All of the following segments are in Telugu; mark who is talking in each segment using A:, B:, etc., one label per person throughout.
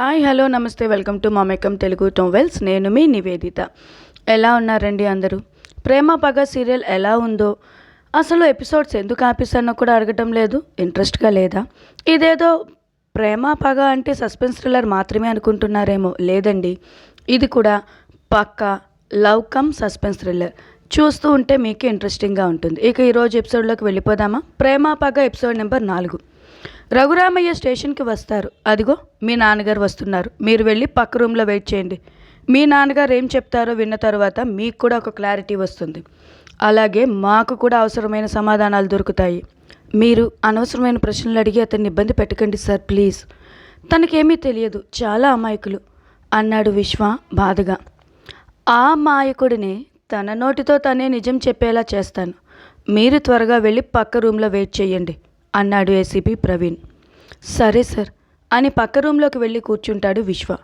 A: Hi hello namaste welcome to Mamekam Telugu towels. నేను మీ నివేదిత. ఎలా ఉన్నారండి అందరూ? ప్రేమ పగ సీరియల్ ఎలా ఉందో? అసలు ఎపిసోడ్స్ ఎందుకు ఆపిస్తానో కూడా అడగటం లేదు. ఇంట్రెస్ట్గా లేదా? ఇదేదో ప్రేమ పగ అంటే సస్పెన్స్ థ్రిల్లర్ మాత్రమే అనుకుంటున్నారేమో. లేదండి. ఇది కూడా పక్కా లవ్ కమ్ సస్పెన్స్ థ్రిల్లర్. చూస్తూ ఉంటే మీకు ఇంట్రెస్టింగ్గా ఉంటుంది. ఇక ఈరోజు ఎపిసోడ్లోకి వెళ్ళిపోదామా? ప్రేమ పగ ఎపిసోడ్ నెంబర్ నాలుగు. రఘురామయ్య స్టేషన్కి వస్తారు. అదిగో మీ నాన్నగారు వస్తున్నారు. మీరు వెళ్ళి పక్క రూమ్లో వెయిట్ చేయండి. మీ నాన్నగారు ఏం చెప్తారో విన్న తర్వాత మీకు కూడా ఒక క్లారిటీ వస్తుంది. అలాగే మాకు కూడా అవసరమైన సమాధానాలు దొరుకుతాయి. మీరు అనవసరమైన ప్రశ్నలు అడిగి అతన్ని ఇబ్బంది పెట్టకండి సార్ ప్లీజ్. తనకేమీ తెలియదు. చాలా అమాయకులు. అన్నాడు విశ్వ బాధగా. ఆ మాయకుడిని తన నోటితో తనే నిజం చెప్పేలా చేస్తాను. మీరు త్వరగా వెళ్ళి పక్క రూమ్లో వెయిట్ చేయండి. అన్నాడు ఏసీపీ ప్రవీణ్. సరే సార్ అని పక్క రూమ్లోకి వెళ్ళి కూర్చుంటాడు విశ్వ.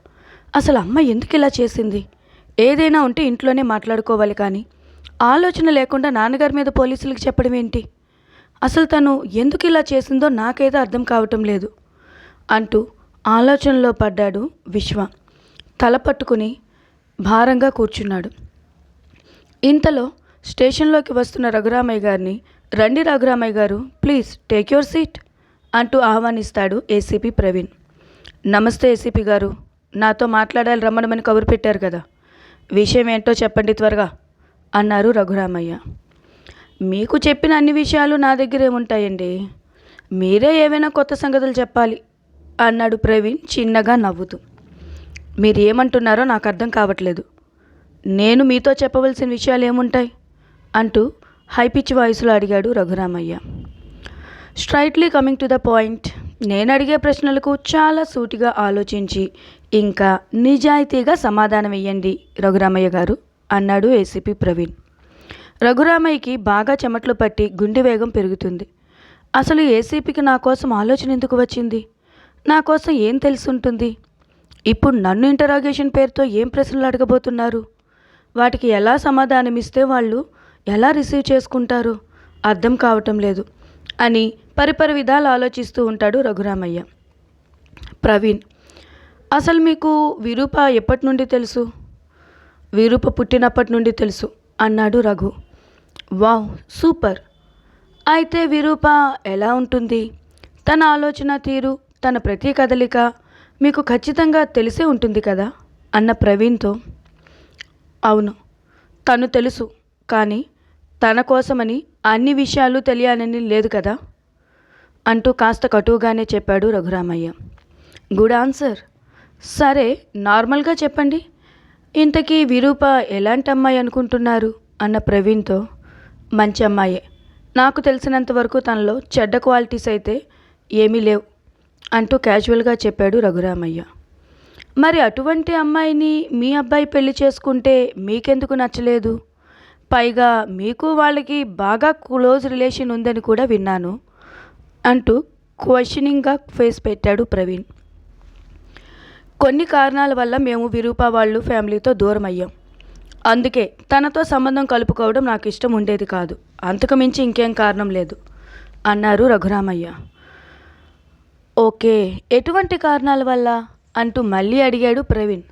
A: అసలు అమ్మ ఎందుకు ఇలా చేసింది? ఏదైనా ఉంటే ఇంట్లోనే మాట్లాడుకోవాలి కానీ. ఆలోచన లేకుండా నాన్నగారి మీద పోలీసులకు చెప్పడం ఏంటి? అసలు తను ఎందుకు ఇలా చేసిందో నాకైతే అర్థం కావటం లేదు అంటూ ఆలోచనలో పడ్డాడు విశ్వ. తల పట్టుకుని భారంగా కూర్చున్నాడు. ఇంతలో స్టేషన్లోకి వస్తున్న రఘురామయ్య గారిని రండి రఘురామయ్య గారు ప్లీజ్ టేక్ యువర్ సీట్ అంటూ ఆహ్వానిస్తాడు ఏసీపీ ప్రవీణ్. నమస్తే ఏసీపీ గారు నాతో మాట్లాడాలి రమ్మనమని కబురు పెట్టారు కదా. విషయం ఏంటో చెప్పండి త్వరగా అన్నారు రఘురామయ్య. మీకు చెప్పిన అన్ని విషయాలు నా దగ్గర ఏముంటాయండి మీరే ఏవైనా కొత్త సంగతులు చెప్పాలి అన్నాడు ప్రవీణ్ చిన్నగా నవ్వుతూ. మీరు ఏమంటున్నారో నాకు అర్థం కావట్లేదు. నేను మీతో చెప్పవలసిన విషయాలు ఏముంటాయి? అంటూ హై పిచ్ వాయిస్లో అడిగాడు Raghuramaiah. Straightly coming to the point. నేను అడిగే ప్రశ్నలకు చాలా సూటిగా ఆలోచించి ఇంకా నిజాయితీగా సమాధానం ఇవ్వండి రఘురామయ్య గారు అన్నాడు ఏసీపీ ప్రవీణ్. రఘురామయ్యకి బాగా చెమట్లు పట్టి గుండె వేగం పెరుగుతుంది. అసలు ఏసీపీకి నా కోసం ఆలోచన ఎందుకు వచ్చింది? నా కోసం ఏం తెలుసుంటుంది? ఇప్పుడు నన్ను ఇంటరాగేషన్ పేరుతో ఏం ప్రశ్నలు అడగబోతున్నారు? వాటికి ఎలా సమాధానం ఇస్తే వాళ్ళు ఎలా రిసీవ్ చేసుకుంటారు? అర్థం కావటం లేదు అని పరిపరి విధాలు ఆలోచిస్తూ ఉంటాడు రఘురామయ్య. ప్రవీణ్ అసలు మీకు విరూప ఎప్పటి నుండి తెలుసు? విరూప పుట్టినప్పటి నుండి తెలుసు అన్నాడు రఘు. Wow super. అయితే విరూప ఎలా ఉంటుంది? తన ఆలోచన తీరు తన ప్రతి కదలిక మీకు ఖచ్చితంగా తెలిసే ఉంటుంది కదా? అన్న ప్రవీణ్తో. అవును తను తెలుసు కానీ తన కోసమని అన్ని విషయాలు తెలియాలని లేదు కదా? అంటూ కాస్త కటువుగానే చెప్పాడు రఘురామయ్య. Good answer. సరే నార్మల్గా చెప్పండి. ఇంతకీ విరూప ఎలాంటి అమ్మాయి అనుకుంటున్నారు? అన్న ప్రవీణ్తో. మంచి అమ్మాయే. నాకు తెలిసినంత వరకు తనలో చెడ్డ క్వాలిటీస్ అయితే ఏమీ లేవు అంటూ క్యాజువల్గా చెప్పాడు రఘురామయ్య. మరి అటువంటి అమ్మాయిని మీ అబ్బాయి పెళ్ళి చేసుకుంటే మీకెందుకు నచ్చలేదు? పైగా మీకు వాళ్ళకి బాగా క్లోజ్ రిలేషన్ ఉందని కూడా విన్నాను అంటూ క్వశ్చనింగ్గా ఫేస్ పెట్టాడు ప్రవీణ్. కొన్ని కారణాల వల్ల మేము విరూప వాళ్ళు ఫ్యామిలీతో దూరం అయ్యాం. అందుకే తనతో సంబంధం కలుపుకోవడం నాకు ఇష్టం ఉండేది కాదు. అంతకు మించి ఇంకేం కారణం లేదు అన్నారు రఘురామయ్య. ఓకే ఎటువంటి కారణాల వల్ల? అంటూ మళ్ళీ అడిగాడు ప్రవీణ్.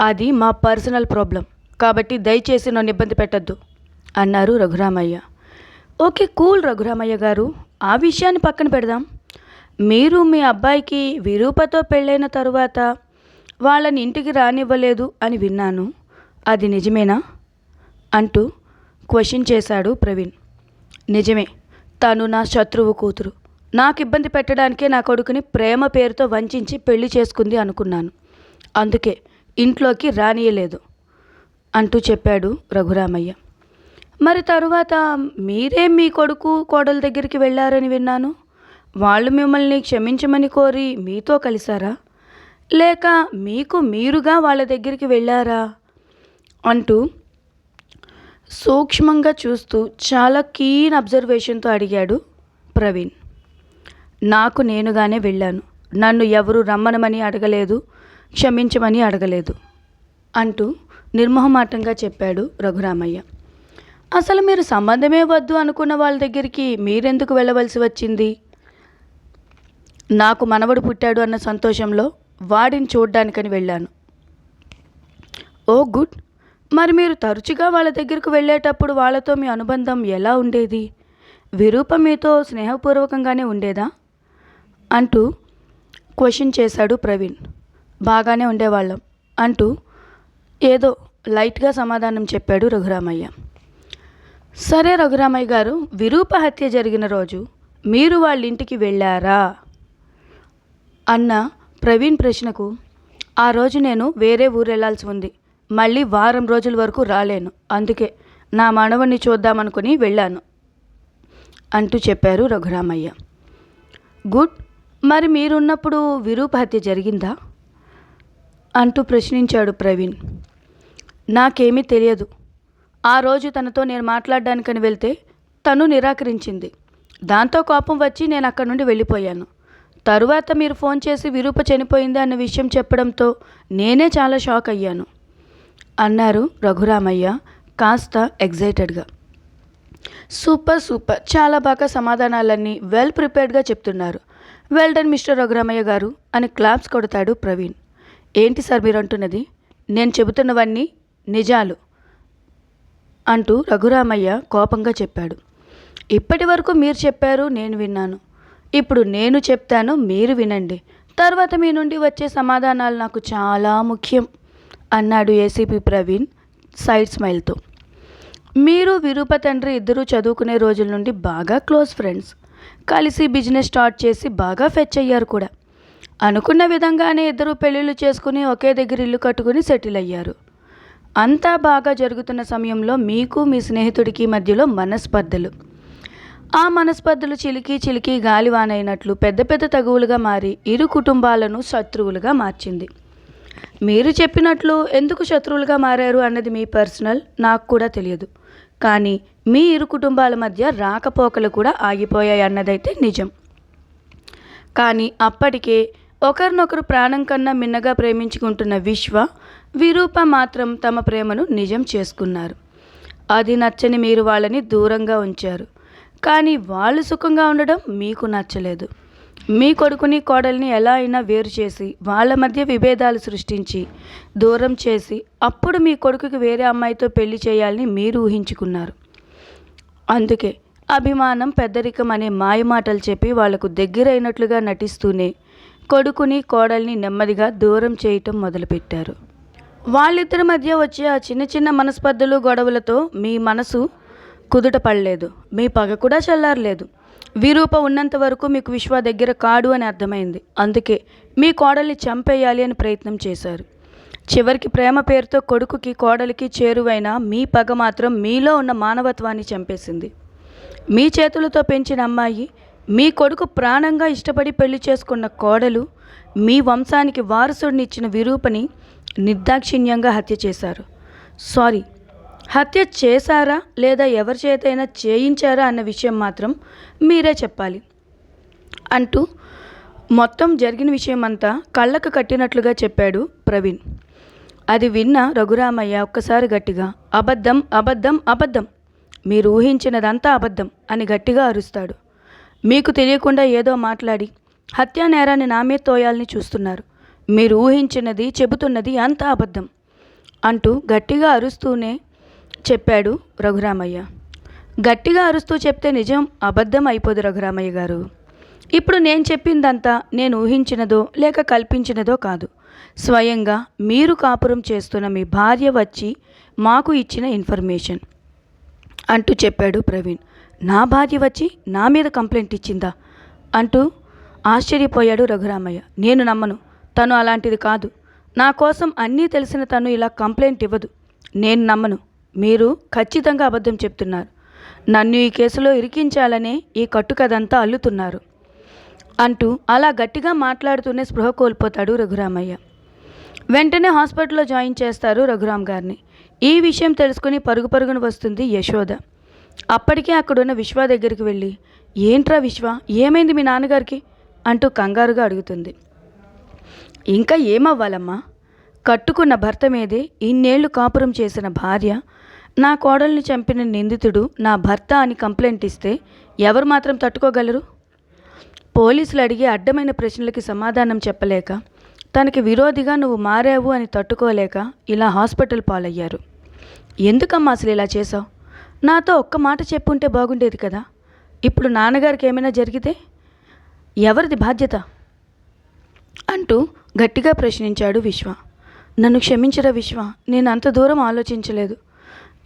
A: అది మా పర్సనల్ ప్రాబ్లం. కాబట్టి దయచేసి నన్ను ఇబ్బంది పెట్టద్దు. అన్నారు రఘురామయ్య. ఓకే కూల్ రఘురామయ్య గారు ఆ విషయాన్ని పక్కన పెడదాం. మీరు మీ అబ్బాయికి విరూపతో పెళ్ళైన తరువాత వాళ్ళని ఇంటికి రానివ్వలేదు అని విన్నాను. అది నిజమేనా? అంటూ క్వశ్చన్ చేశాడు ప్రవీణ్. నిజమే తను నా శత్రువు కూతురు. నాకు ఇబ్బంది పెట్టడానికే నా కొడుకుని ప్రేమ పేరుతో వంచించి పెళ్ళి చేసుకుంది అనుకున్నాను. అందుకే ఇంట్లోకి రానియలేదు అంటూ చెప్పాడు రఘురామయ్య. మరి తరువాత మీరే మీ కొడుకు కోడల దగ్గరికి వెళ్ళారని విన్నాను. వాళ్ళు మిమ్మల్ని క్షమించమని కోరి మీతో కలిశారా? లేక మీకు మీరుగా వాళ్ళ దగ్గరికి వెళ్ళారా? అంటూ సూక్ష్మంగా చూస్తూ చాలా కీన్ అబ్జర్వేషన్తో అడిగాడు ప్రవీణ్. నాకు నేనుగానే వెళ్ళాను. నన్ను ఎవరు రమ్మనమని అడగలేదు క్షమించమని అడగలేదు అంటూ నిర్మోహమాటంగా చెప్పాడు రఘురామయ్య. అసలు మీరు సంబంధమే వద్దు అనుకున్న వాళ్ళ దగ్గరికి మీరెందుకు వెళ్ళవలసి వచ్చింది? నాకు మనవడు పుట్టాడు అన్న సంతోషంలో వాడిని చూడ్డానికని వెళ్ళాను. Oh good. మరి మీరు తరచుగా వాళ్ళ దగ్గరకు వెళ్ళేటప్పుడు వాళ్ళతో మీ అనుబంధం ఎలా ఉండేది? విరూప మీతో స్నేహపూర్వకంగానే ఉండేదా? అంటూ క్వశ్చన్ చేశాడు ప్రవీణ్. బాగానే ఉండేవాళ్ళం అంటూ ఏదో లైట్గా సమాధానం చెప్పాడు రఘురామయ్య. సరే రఘురామయ్య గారు విరూప హత్య జరిగిన రోజు మీరు వాళ్ళ ఇంటికి వెళ్ళారా? అన్న ప్రవీణ్ ప్రశ్నకు ఆ రోజు నేను వేరే ఊరు వెళ్ళాల్సి ఉంది. మళ్ళీ వారం రోజుల వరకు రాలేను. అందుకే నా మనవణ్ణి చూద్దామనుకుని వెళ్ళాను అంటూ చెప్పారు రఘురామయ్య. గుడ్. మరి మీరున్నప్పుడు విరూప హత్య జరిగిందా? అంటూ ప్రశ్నించాడు ప్రవీణ్. నాకేమీ తెలియదు. ఆ రోజు తనతో నేను మాట్లాడడానికని వెళ్తే తను నిరాకరించింది. దాంతో కోపం వచ్చి నేను అక్కడి నుండి వెళ్ళిపోయాను. తరువాత మీరు ఫోన్ చేసి విరూప చనిపోయింది అన్న విషయం చెప్పడంతో నేనే చాలా షాక్ అయ్యాను. అన్నారు రఘురామయ్య కాస్త ఎగ్జైటెడ్గా సూపర్ సూపర్. చాలా బాగా సమాధానాలన్నీ వెల్ ప్రిపేర్డ్గా చెప్తున్నారు. వెల్ డన్ మిస్టర్ రఘురామయ్య గారు అని క్లాప్స్ కొడతాడు ప్రవీణ్. ఏంటి సార్ మీరు అంటున్నది? నేను చెబుతున్నవన్నీ నిజాలు. అంటూ రఘురామయ్య కోపంగా చెప్పాడు. ఇప్పటి వరకు మీరు చెప్పారు నేను విన్నాను. ఇప్పుడు నేను చెప్తాను మీరు వినండి. తర్వాత మీ నుండి వచ్చే సమాధానాలు నాకు చాలా ముఖ్యం అన్నాడు ఏసీపీ ప్రవీణ్ సైడ్ స్మైల్తో. మీరు విరూప తండ్రి ఇద్దరూ చదువుకునే రోజుల నుండి బాగా క్లోజ్ ఫ్రెండ్స్. కలిసి బిజినెస్ స్టార్ట్ చేసి బాగా ఫెచ్ అయ్యారు కూడా. అనుకున్న విధంగానే ఇద్దరు పెళ్ళిళ్ళు చేసుకుని ఒకే దగ్గర ఇల్లు కట్టుకుని సెటిల్ అయ్యారు. అంతా బాగా జరుగుతున్న సమయంలో మీకు మీ స్నేహితుడికి మధ్యలో మనస్పర్ధలు. ఆ మనస్పర్ధలు చిలికి చిలికి గాలివానైనట్లు పెద్ద పెద్ద తగువులుగా మారి ఇరు కుటుంబాలను శత్రువులుగా మార్చింది. మీరు చెప్పినట్లు ఎందుకు శత్రువులుగా మారారు అన్నది మీ పర్సనల్ నాకు కూడా తెలియదు. కానీ మీ ఇరు కుటుంబాల మధ్య రాకపోకలు కూడా ఆగిపోయాయి అన్నదైతే నిజం. కానీ అప్పటికే ఒకరినొకరు ప్రాణం కన్నా మిన్నగా ప్రేమించుకుంటున్న విశ్వ విరూప మాత్రం తమ ప్రేమను నిజం చేసుకున్నారు. అది నచ్చని మీరు వాళ్ళని దూరంగా ఉంచారు. కానీ వాళ్ళు సుఖంగా ఉండడం మీకు నచ్చలేదు. మీ కొడుకుని కోడల్ని ఎలా అయినా వేరు చేసి వాళ్ళ మధ్య విభేదాలు సృష్టించి దూరం చేసి అప్పుడు మీ కొడుకుకి వేరే అమ్మాయితో పెళ్ళి చేయాలని మీరు ఊహించుకున్నారు. అందుకే అభిమానం పెద్దరికం అనే మాయమాటలు చెప్పి వాళ్ళకు దగ్గరైనట్లుగా నటిస్తూనే కొడుకుని కోడల్ని నెమ్మదిగా దూరం చేయటం మొదలుపెట్టారు. వాళ్ళిద్దరి మధ్య వచ్చే ఆ చిన్న చిన్న మనస్పర్ధలు గొడవలతో మీ మనసు కుదుట పడలేదు. మీ పగ కూడా చల్లారలేదు. విరూప ఉన్నంత వరకు మీకు విశ్వ దగ్గర కాడు అని అర్థమైంది. అందుకే మీ కోడల్ని చంపేయాలి అని ప్రయత్నం చేశారు. చివరికి ప్రేమ పేరుతో కొడుకుకి కోడలికి చేరువైన మీ పగ మాత్రం మీలో ఉన్న మానవత్వాన్ని చంపేసింది. మీ చేతులతో పెంచిన అమ్మాయి మీ కొడుకు ప్రాణంగా ఇష్టపడి పెళ్ళి చేసుకున్న కోడలు మీ వంశానికి వారసుడిని ఇచ్చిన విరూపని నిర్దాక్షిణ్యంగా హత్య చేశారు. సారీ హత్య చేశారా లేదా ఎవరి చేతైనా చేయించారా అన్న విషయం మాత్రం మీరే చెప్పాలి. అంటూ మొత్తం జరిగిన విషయం అంతా కళ్ళకు కట్టినట్లుగా చెప్పాడు ప్రవీణ్. అది విన్న రఘురామయ్య ఒక్కసారి గట్టిగా అబద్ధం అబద్ధం అబద్ధం. మీరు ఊహించినదంతా అబద్ధం అని గట్టిగా అరుస్తాడు. మీకు తెలియకుండా ఏదో మాట్లాడి హత్యా నేరాన్ని నా మీద తోయాలని చూస్తున్నారు. మీరు ఊహించినది చెబుతున్నది అంత అబద్ధం అంటూ గట్టిగా అరుస్తూనే చెప్పాడు రఘురామయ్య. గట్టిగా అరుస్తూ చెప్తే నిజం అబద్ధం అయిపోదు రఘురామయ్య గారు. ఇప్పుడు నేను చెప్పిందంతా నేను ఊహించినదో లేక కల్పించినదో కాదు. స్వయంగా మీరు కాపురం చేస్తున్న మీ భార్య వచ్చి మాకు ఇచ్చిన ఇన్ఫర్మేషన్ అంటూ చెప్పాడు ప్రవీణ్. నా భార్య వచ్చి నా మీద కంప్లైంట్ ఇచ్చిందా? అంటూ ఆశ్చర్యపోయాడు రఘురామయ్య. నేను నమ్మను. తను అలాంటిది కాదు. నా కోసం అన్నీ తెలిసిన తను ఇలా కంప్లైంట్ ఇవ్వదు. నేను నమ్మను. మీరు ఖచ్చితంగా అబద్ధం చెప్తున్నారు. నన్ను ఈ కేసులో ఇరికించాలనే ఈ కట్టుకదంతా అల్లుతున్నారు. అంటూ అలా గట్టిగా మాట్లాడుతూనే స్పృహ కోల్పోతాడు రఘురామయ్య. వెంటనే హాస్పిటల్లో జాయిన్ చేస్తారు రఘురామ్ గారిని. ఈ విషయం తెలుసుకుని పరుగు పరుగున వస్తుంది యశోద. అప్పటికే అక్కడున్న విశ్వ దగ్గరికి వెళ్ళి ఏంట్రా విశ్వ? ఏమైంది మీ నాన్నగారికి? అంటూ కంగారుగా అడుగుతుంది. ఇంకా ఏమవ్వాలమ్మా? కట్టుకున్న భర్త మీదే ఇన్నేళ్ళు కాపురం చేసిన భార్య నా కోడల్ని చంపిన నిందితుడు నా భర్త అని కంప్లైంట్ ఇస్తే ఎవరు మాత్రం తట్టుకోగలరు? పోలీసులు అడిగే అడ్డమైన ప్రశ్నలకి సమాధానం చెప్పలేక తనకి విరోధిగా నువ్వు మారావు అని తట్టుకోలేక ఇలా హాస్పిటల్ పాలయ్యారు. ఎందుకమ్మా అసలు ఇలా చేసావు నాతో ఒక్క మాట చెప్పుంటే బాగుండేది కదా. ఇప్పుడు నాన్నగారికి ఏమైనా జరిగితే? ఎవరిది బాధ్యత? అంటూ గట్టిగా ప్రశ్నించాడు విశ్వ. నన్ను క్షమించరా విశ్వ? నేను అంత దూరం ఆలోచించలేదు.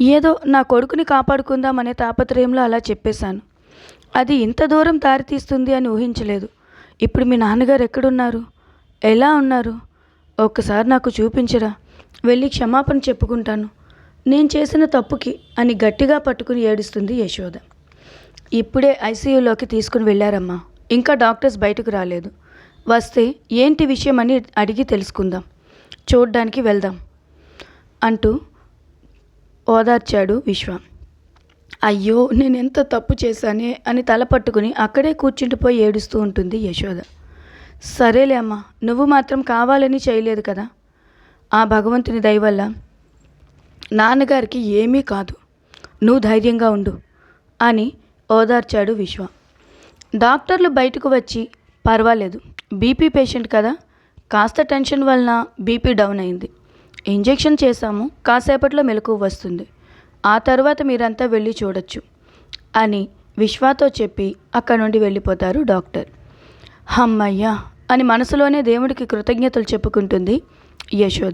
A: ఏదో నా కొడుకుని కాపాడుకుందామనే తాపత్రయంలో అలా చెప్పేశాను. అది ఇంత దూరం దారితీస్తుంది అని ఊహించలేదు. ఇప్పుడు మీ నాన్నగారు ఎక్కడున్నారు? ఎలా ఉన్నారు? ఒక్కసారి నాకు చూపించరా? వెళ్ళి క్షమాపణ చెప్పుకుంటాను. నేను చేసిన తప్పుకి అని గట్టిగా పట్టుకుని ఏడుస్తుంది యశోద. ఇప్పుడే ఐసీయూలోకి తీసుకుని వెళ్ళారమ్మా. ఇంకా డాక్టర్స్ బయటకు రాలేదు. వస్తే ఏంటి విషయం అని అడిగి తెలుసుకుందాం. చూడ్డానికి వెళ్దాం అంటూ ఓదార్చాడు విశ్వ. అయ్యో నేను ఎంత తప్పు చేశానే అని తల పట్టుకుని అక్కడే కూర్చుండిపోయి ఏడుస్తూ ఉంటుంది యశోద. సరేలే అమ్మా నువ్వు మాత్రం కావాలని చేయలేదు కదా. ఆ భగవంతుని దయవల్ల నాన్నగారికి ఏమీ కాదు. నువ్వు ధైర్యంగా ఉండు అని ఓదార్చాడు విశ్వ. డాక్టర్లు బయటకు వచ్చి పర్వాలేదు. బీపీ పేషెంట్ కదా? కాస్త టెన్షన్ వలన బీపీ డౌన్ అయింది. ఇంజెక్షన్ చేశాము కాసేపట్లో మెలకు వస్తుంది. ఆ తర్వాత మీరంతా వెళ్ళి చూడొచ్చు అని విశ్వాతో చెప్పి అక్కడ నుండి వెళ్ళిపోతారు డాక్టర్. హమ్మయ్యా! అని మనసులోనే దేవుడికి కృతజ్ఞతలు చెప్పుకుంటుంది యశోద.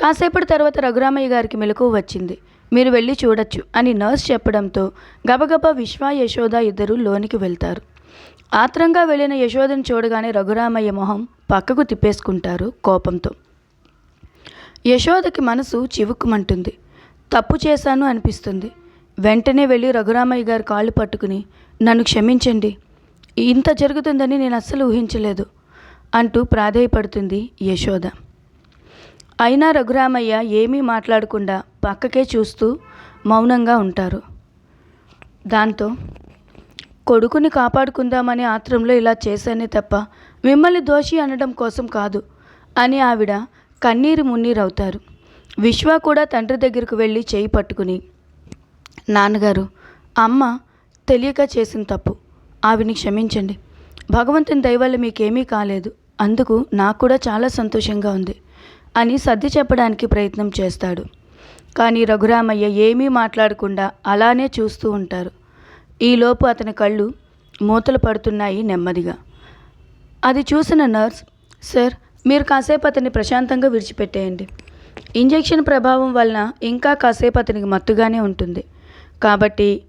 A: కాసేపటి తర్వాత రఘురామయ్య గారికి మెలకు వచ్చింది. మీరు వెళ్ళి చూడొచ్చు అని నర్స్ చెప్పడంతో గబగబా విశ్వ యశోద ఇద్దరు లోనికి వెళ్తారు. ఆత్రంగా వెళ్ళిన యశోదని చూడగానే రఘురామయ్య మొహం పక్కకు తిప్పేసుకుంటారు కోపంతో. యశోదకి మనసు చివుక్కుమంటుంది. తప్పు చేశాను అనిపిస్తుంది. వెంటనే వెళ్ళి రఘురామయ్య గారు కాళ్ళు పట్టుకుని నన్ను క్షమించండి. ఇంత జరుగుతుందని నేను అస్సలు ఊహించలేదు అంటూ ప్రాధేయపడుతుంది యశోద. అయినా రఘురామయ్య ఏమీ మాట్లాడకుండా పక్కకే చూస్తూ మౌనంగా ఉంటారు. దాంతో కొడుకుని కాపాడుకుందామనే ఆత్రంలో ఇలా చేశానే తప్ప మిమ్మల్ని దోషి అనడం కోసం కాదు అని ఆవిడ కన్నీరు మున్నీరవుతారు. విశ్వ కూడా తండ్రి దగ్గరకు వెళ్ళి చేయి పట్టుకుని నాన్నగారు అమ్మ తెలియక చేసిన తప్పు. ఆవిని క్షమించండి. భగవంతుని దయవల్ల మీకేమీ కాలేదు. అందుకు నాకు కూడా చాలా సంతోషంగా ఉంది అని సర్ది చెప్పడానికి ప్రయత్నం చేస్తాడు. కానీ రఘురామయ్య ఏమీ మాట్లాడకుండా అలానే చూస్తూ ఉంటారు. ఈలోపు అతని కళ్ళు మూతలు పడుతున్నాయి నెమ్మదిగా. అది చూసిన నర్స్ సార్ మీరు కాసేపు అతన్ని ప్రశాంతంగా విడిచిపెట్టేయండి. ఇంజెక్షన్ ప్రభావం వలన ఇంకా కాసేపు అతనికి మత్తుగానే ఉంటుంది. కాబట్టి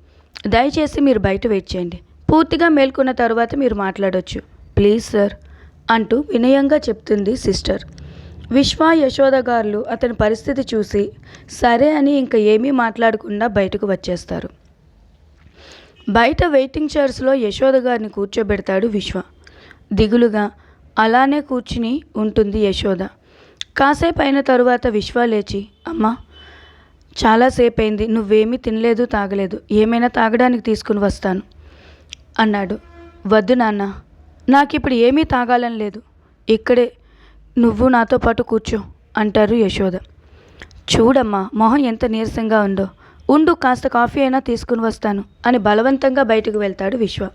A: దయచేసి మీరు బయట వెయిట్ చేయండి. పూర్తిగా మేల్కొన్న తర్వాత మీరు మాట్లాడొచ్చు. ప్లీజ్ సార్ అంటూ వినయంగా చెప్తుంది సిస్టర్. విశ్వ యశోద గారులు అతని పరిస్థితి చూసి సరే అని ఇంకా ఏమీ మాట్లాడకుండా బయటకు వచ్చేస్తారు. బయట వెయిటింగ్ చైర్స్లో యశోద గారిని కూర్చోబెడతాడు విశ్వ. దిగులుగా అలానే కూర్చుని ఉంటుంది యశోద. కాసేపు అయిన తరువాత విశ్వ లేచి అమ్మా చాలాసేపు అయింది నువ్వేమీ తినలేదు తాగలేదు. ఏమైనా తాగడానికి తీసుకుని వస్తాను అన్నాడు. వద్దు నాన్న నాకు ఇప్పుడు ఏమీ తాగాలని లేదు. ఇక్కడే నువ్వు నాతో పాటు కూర్చో అంటారు యశోద. చూడమ్మా మొహం ఎంత నీరసంగా ఉందో. ఉండు కాస్త కాఫీ అయినా తీసుకుని వస్తాను అని బలవంతంగా బయటకు వెళ్తాడు విశ్వ.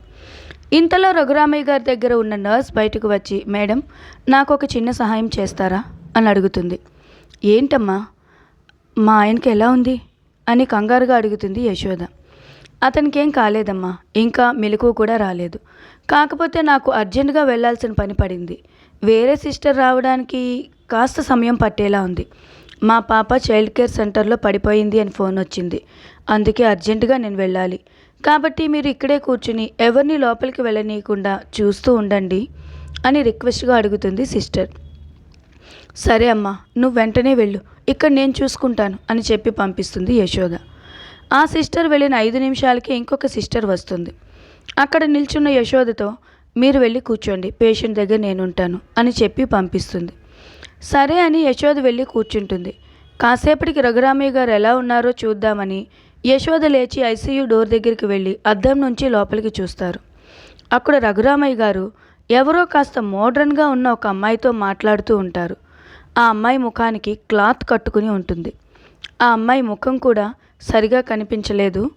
A: ఇంతలో రఘురామయ్య గారి దగ్గర ఉన్న నర్స్ బయటకు వచ్చి మేడం నాకు ఒక చిన్న సహాయం చేస్తారా? అని అడుగుతుంది. ఏంటమ్మా? మా ఆయనకి ఎలా ఉంది? అని కంగారుగా అడుగుతుంది యశోద. అతనికి ఏం కాలేదమ్మా ఇంకా మెలకు కూడా రాలేదు. కాకపోతే నాకు అర్జెంటుగా వెళ్ళాల్సిన పని పడింది. వేరే సిస్టర్ రావడానికి కాస్త సమయం పట్టేలా ఉంది. మా పాప చైల్డ్ కేర్ సెంటర్లో పడిపోయింది అని ఫోన్ వచ్చింది. అందుకే అర్జెంటుగా నేను వెళ్ళాలి. కాబట్టి మీరు ఇక్కడే కూర్చుని ఎవరిని లోపలికి వెళ్ళనీయకుండా చూస్తూ ఉండండి అని రిక్వెస్ట్గా అడుగుతుంది సిస్టర్ సరే అమ్మా నువ్వు వెంటనే వెళ్ళు. ఇక్కడ నేను చూసుకుంటాను అని చెప్పి పంపిస్తుంది యశోద. ఆ సిస్టర్ వెళ్ళిన ఐదు నిమిషాలకి ఇంకొక సిస్టర్ వస్తుంది. అక్కడ నిల్చున్న యశోదతో మీరు వెళ్ళి కూర్చోండి పేషెంట్ దగ్గర నేను ఉంటాను అని చెప్పి పంపిస్తుంది. సరే అని యశోద వెళ్ళి కూర్చుంటుంది. కాసేపటికి రఘురామయ్య గారు ఎలా ఉన్నారో చూద్దామని యశోద లేచి ఐసీయూ డోర్ దగ్గరికి వెళ్ళి అద్దం నుంచి లోపలికి చూస్తారు. అక్కడ రఘురామయ్య గారు ఎవరో కాస్త మోడ్రన్గా ఉన్న ఒక అమ్మాయితో మాట్లాడుతూ ఉంటారు. ఆ అమ్మాయి ముఖానికి క్లాత్ కట్టుకుని ఉంటుంది. ఆ అమ్మాయి ముఖం కూడా సరిగా కనిపించలేదు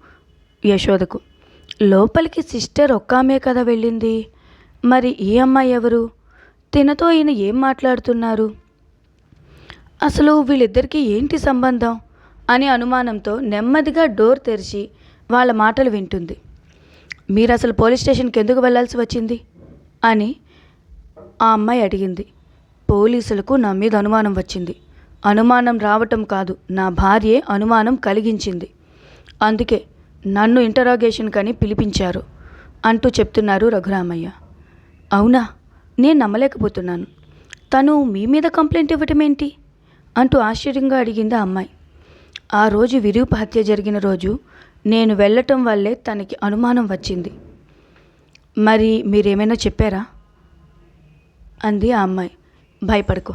A: యశోదకు. లోపలికి సిస్టర్ ఒక్క ఆమె కదా వెళ్ళింది? మరి ఈ అమ్మాయి ఎవరు? తినతో ఈయన ఏం మాట్లాడుతున్నారు? అసలు వీళ్ళిద్దరికీ ఏంటి సంబంధం? అని అనుమానంతో నెమ్మదిగా డోర్ తెరిచి వాళ్ళ మాటలు వింటుంది. మీరు అసలు పోలీస్ స్టేషన్కి ఎందుకు వెళ్ళాల్సి వచ్చింది? అని ఆ అమ్మాయి అడిగింది. పోలీసులకు నా మీద అనుమానం వచ్చింది. అనుమానం రావటం కాదు నా భార్యే అనుమానం కలిగించింది. అందుకే నన్ను ఇంటరాగేషన్ కని పిలిపించారు అంటూ చెప్తున్నారు రఘురామయ్య. అవునా? నేను నమ్మలేకపోతున్నాను. తను మీ మీద కంప్లైంట్ ఇవ్వటం ఏంటి అంటూ ఆశ్చర్యంగా అడిగింది ఆ అమ్మాయి. ఆ రోజు విరూప హత్య జరిగిన రోజు నేను వెళ్ళటం వల్లే తనకి అనుమానం వచ్చింది. మరి మీరేమైనా చెప్పారా? అంది ఆ అమ్మాయి. భయపడకు.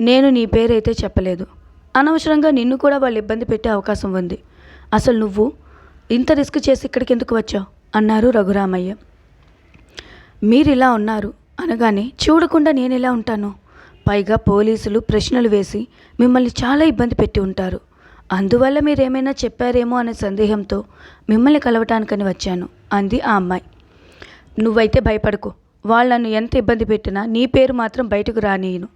A: నేను నీ పేరైతే చెప్పలేదు. అనవసరంగా నిన్ను కూడా వాళ్ళు ఇబ్బంది పెట్టే అవకాశం ఉంది. అసలు నువ్వు ఇంత రిస్క్ చేసి ఇక్కడికి ఎందుకు వచ్చావు? అన్నారు రఘురామయ్య. మీరు ఇలా ఉన్నారు అనగానే చూడకుండా నేను ఎలా ఉంటాను? పైగా పోలీసులు ప్రశ్నలు వేసి మిమ్మల్ని చాలా ఇబ్బంది పెట్టి ఉంటారు. అందువల్ల మీరేమైనా చెప్పారేమో అనే సందేహంతో మిమ్మల్ని కలవటానికని వచ్చాను అంది ఆ అమ్మాయి. నువ్వైతే భయపడకు. నన్ను ఎంత ఇబ్బంది పెట్టినా నీ పేరు మాత్రం బయటకు రానియను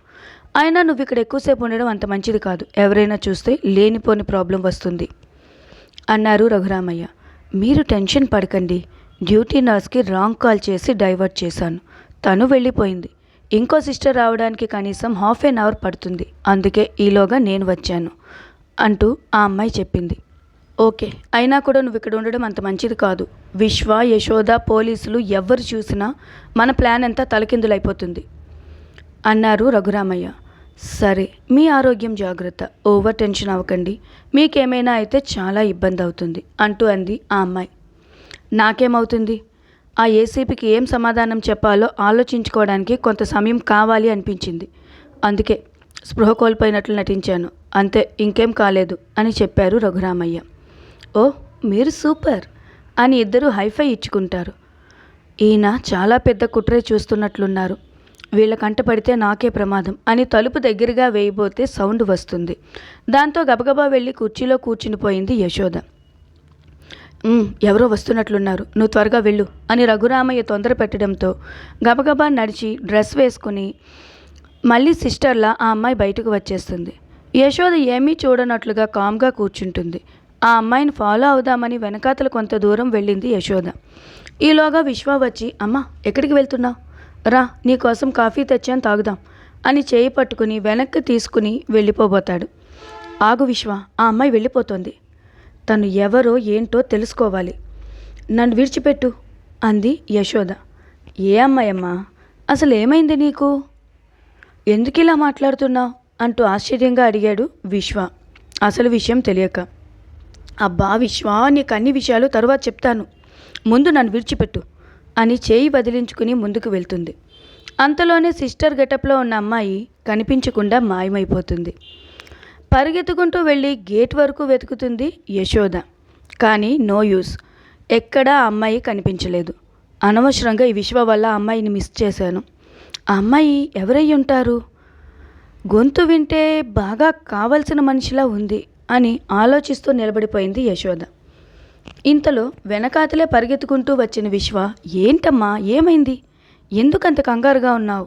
A: అయినా నువ్వు ఇక్కడ ఎక్కువసేపు ఉండడం అంత మంచిది కాదు. ఎవరైనా చూస్తే లేనిపోని ప్రాబ్లం వస్తుంది అన్నారు రఘురామయ్య. మీరు టెన్షన్ పడకండి. డ్యూటీ నర్స్కి రాంగ్ కాల్ చేసి డైవర్ట్ చేశాను. తను వెళ్ళిపోయింది. ఇంకో సిస్టర్ రావడానికి కనీసం హాఫ్ ఎన్ అవర్ పడుతుంది. అందుకే ఈలోగా నేను వచ్చాను అంటూ ఆ అమ్మాయి చెప్పింది. ఓకే అయినా కూడా నువ్వు ఇక్కడ ఉండడం అంత మంచిది కాదు. విశ్వ యశోద పోలీసులు ఎవరు చూసినా మన ప్లాన్ అంతా తలకిందులైపోతుంది అన్నారు రఘురామయ్య. సరే మీ ఆరోగ్యం జాగ్రత్త. ఓవర్ టెన్షన్ అవ్వకండి. మీకేమైనా అయితే చాలా ఇబ్బంది అవుతుంది అంటూ అంది ఆ అమ్మాయి. నాకేమవుతుంది? ఆ ఏసీపీకి ఏం సమాధానం చెప్పాలో ఆలోచించుకోవడానికి కొంత సమయం కావాలి అనిపించింది. అందుకే స్పృహ కోల్పోయినట్లు నటించాను. అంతే ఇంకేం కాలేదు అని చెప్పారు రఘురామయ్య. ఓ మీరు సూపర్ అని ఇద్దరు హైఫై ఇచ్చుకుంటారు. ఈయన చాలా పెద్ద కుట్రే చూస్తున్నట్లున్నారు. వీళ్ళ కంట పడితే నాకే ప్రమాదం అని తలుపు దగ్గరగా వేయబోతే సౌండ్ వస్తుంది. దాంతో గబగబా వెళ్ళి కుర్చీలో కూర్చునిపోయింది యశోద. ఎవరో వస్తున్నట్లున్నారు. నువ్వు త్వరగా వెళ్ళు అని రఘురామయ్య తొందర పెట్టడంతో గబగబా నడిచి డ్రెస్ వేసుకుని మళ్ళీ సిస్టర్లా ఆ అమ్మాయి బయటకు వచ్చేస్తుంది. యశోద ఏమీ చూడనట్లుగా కామ్గా కూర్చుంటుంది. ఆ అమ్మాయిని ఫాలో అవుదామని వెనకాతల కొంత దూరం వెళ్ళింది యశోద. ఈలోగా విశ్వ వచ్చి అమ్మ ఎక్కడికి వెళ్తున్నావు? రా నీకోసం కాఫీ తెచ్చాను తాగుదాం అని చేయి పట్టుకుని వెనక్కి తీసుకుని వెళ్ళిపోబోతాడు. ఆగు విశ్వ ఆ అమ్మాయి వెళ్ళిపోతుంది. తను ఎవరో ఏంటో తెలుసుకోవాలి. నన్ను విడిచిపెట్టు అంది యశోద. ఏ అమ్మాయమ్మా? అసలు ఏమైంది నీకు? ఎందుకు ఇలా మాట్లాడుతున్నావు? అంటూ ఆశ్చర్యంగా అడిగాడు విశ్వ. అసలు విషయం తెలియక. అబ్బా విశ్వ నీకు అన్ని విషయాలు తరువాత చెప్తాను. ముందు నన్ను విడిచిపెట్టు అని చేయి వదిలించుకుని ముందుకు వెళ్తుంది. అంతలోనే సిస్టర్ గెటప్లో ఉన్న అమ్మాయి కనిపించకుండా మాయమైపోతుంది. పరిగెత్తుకుంటూ వెళ్ళి గేట్ వరకు వెతుకుతుంది యశోద. కానీ నో యూస్. ఎక్కడా అమ్మాయి కనిపించలేదు. అనవసరంగా ఈ విశ్వ వల్ల అమ్మాయిని మిస్ చేశాను. ఆ అమ్మాయి ఎవరై ఉంటారు? గొంతు వింటే బాగా కావలసిన మనిషిలా ఉంది అని ఆలోచిస్తూ నిలబడిపోయింది యశోద. ఇంతలో వెనకాతలే పరిగెత్తుకుంటూ వచ్చిన విశ్వ ఏంటమ్మా ఏమైంది? ఎందుకంత కంగారుగా ఉన్నావు?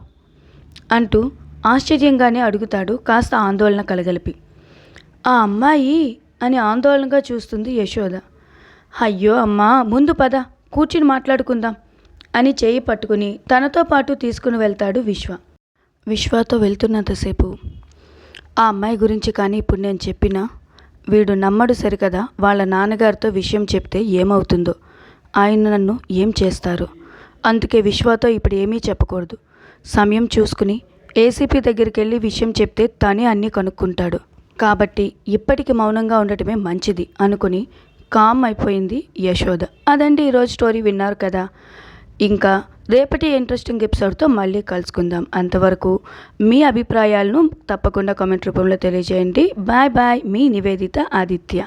A: అంటూ ఆశ్చర్యంగానే అడుగుతాడు కాస్త ఆందోళన కలగలిపి. ఆ అమ్మాయి అని ఆందోళనగా చూస్తుంది యశోద. అయ్యో అమ్మా ముందు పద కూర్చుని మాట్లాడుకుందాం అని చేయి పట్టుకుని తనతో పాటు తీసుకుని వెళ్తాడు విశ్వ. విశ్వతో వెళ్తున్నంతసేపు ఆ అమ్మాయి గురించి కానీ ఇప్పుడు నేను చెప్పినా వీడు నమ్మడు సరికదా? వాళ్ళ నాన్నగారితో విషయం చెప్తే ఏమవుతుందో? ఆయన నన్ను ఏం చేస్తారు? అందుకే విశ్వతో ఇప్పుడు ఏమీ చెప్పకూడదు. సమయం చూసుకుని ఏసీపీ దగ్గరికి వెళ్ళి విషయం చెప్తే తనే అన్నీ కనుక్కుంటాడు. కాబట్టి ఇప్పటికి మౌనంగా ఉండటమే మంచిది అనుకుని కామ్ అయిపోయింది యశోద. అదండి ఈరోజు స్టోరీ విన్నారు కదా. ఇంకా రేపటి ఇంట్రెస్టింగ్ ఎపిసోడ్తో మళ్ళీ కలుసుకుందాం. అంతవరకు మీ అభిప్రాయాలను తప్పకుండా కామెంట్ రూపంలో తెలియజేయండి. బాయ్ బాయ్ మీ నివేదిత ఆదిత్య.